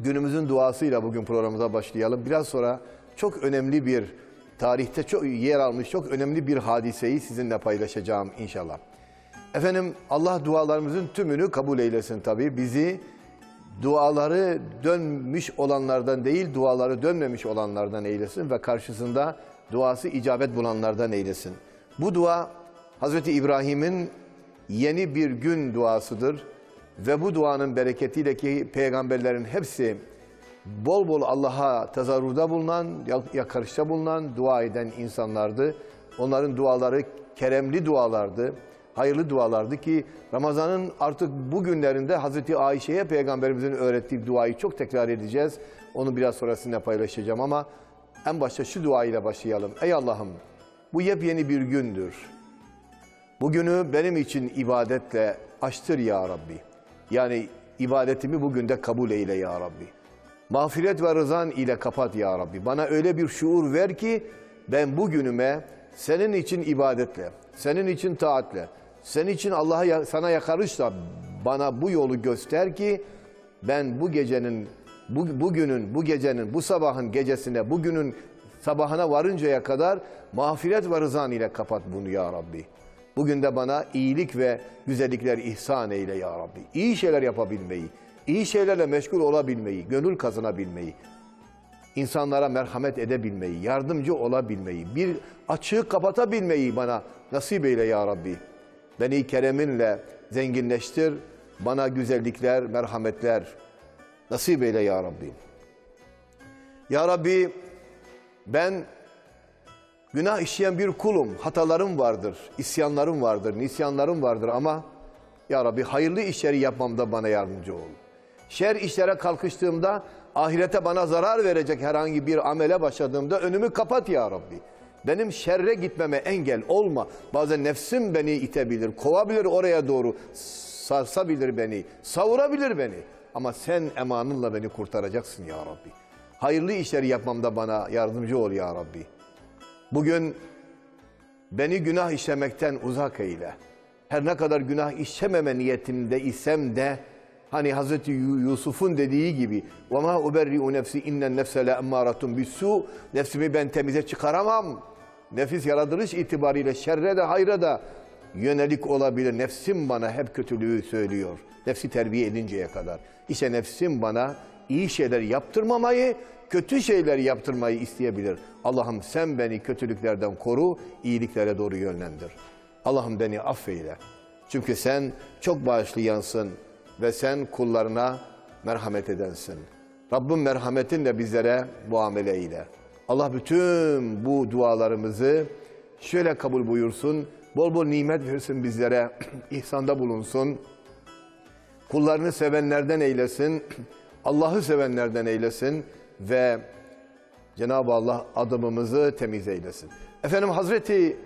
günümüzün duasıyla bugün programımıza başlayalım. Biraz sonra çok önemli bir tarihte çok yer almış çok önemli bir hadiseyi sizinle paylaşacağım inşallah. Efendim Allah dualarımızın tümünü kabul eylesin tabii. Bizi duaları dönmüş olanlardan değil, duaları dönmemiş olanlardan eylesin ve karşısında duası icabet bulanlardan eylesin. Bu dua Hazreti İbrahim'in yeni bir gün duasıdır ve bu duanın bereketiyle ki peygamberlerin hepsi bol bol Allah'a tezarruda bulunan, yakarışta bulunan, dua eden insanlardı. Onların duaları keremli dualardı, hayırlı dualardı ki Ramazan'ın artık bu günlerinde Hazreti Ayşe'ye peygamberimizin öğrettiği duayı çok tekrar edeceğiz. Onu biraz sonra sizinle paylaşacağım ama en başta şu dua ile başlayalım. Ey Allah'ım bu yepyeni bir gündür. Bugünü benim için ibadetle açtır ya Rabbi. Yani ibadetimi bugün de kabul eyle ya Rabbi. Mağfiret ve rızan ile kapat ya Rabbi. Bana öyle bir şuur ver ki ben bugünüme senin için ibadetle, senin için taatle, senin için Allah'a sana yakarışla bana bu yolu göster ki ben bu gecenin, bu, bugünün, bu gecenin, bu sabahın gecesine, bugünün sabahına varıncaya kadar mağfiret ve rızan ile kapat bunu ya Rabbi. Bugün de bana iyilik ve güzellikler ihsan eyle ya Rabbi. İyi şeyler yapabilmeyi, iyi şeylerle meşgul olabilmeyi, gönül kazanabilmeyi, insanlara merhamet edebilmeyi, yardımcı olabilmeyi, bir açığı kapatabilmeyi bana nasip eyle ya Rabbi. Beni kereminle zenginleştir, bana güzellikler, merhametler nasip eyle ya Rabbi. Ya Rabbi ben günah işleyen bir kulum, hatalarım vardır, isyanlarım vardır, nisyanlarım vardır ama ya Rabbi hayırlı işleri yapmamda bana yardımcı ol. Şer işlere kalkıştığımda ahirete bana zarar verecek herhangi bir amele başladığımda önümü kapat ya Rabbi. Benim şerre gitmeme engel olma. Bazen nefsim beni itebilir, kovabilir oraya doğru, sarsabilir beni, savurabilir beni. Ama sen emanınla beni kurtaracaksın ya Rabbi. Hayırlı işleri yapmamda bana yardımcı ol ya Rabbi. Bugün beni günah işlemekten uzak eyle. Her ne kadar günah işlememe niyetinde isem de hani Hazreti Yusuf'un dediği gibi وَمَا اُبَرِّئُ نَفْسِ اِنَّ النَّفْسَ لَاَمَّارَةٌ بِسُّ Nefsimi ben temize çıkaramam. Nefis yaratılış itibariyle şerre de hayra da yönelik olabilir. Nefsim bana hep kötülüğü söylüyor. Nefsi terbiye edinceye kadar. İşte nefsim bana iyi şeyler yaptırmamayı, kötü şeyler yaptırmayı isteyebilir. Allah'ım sen beni kötülüklerden koru, iyiliklere doğru yönlendir. Allah'ım beni affeyle. Çünkü sen çok bağışlayansın ve sen kullarına merhamet edensin. Rabbim merhametinle bizlere muamele eyle. Allah bütün bu dualarımızı şöyle kabul buyursun. Bol bol nimet versin bizlere, ihsanda bulunsun. Kullarını sevenlerden eylesin. Allah'ı sevenlerden eylesin ve Cenab-ı Allah adımımızı temiz eylesin. Efendim Hazreti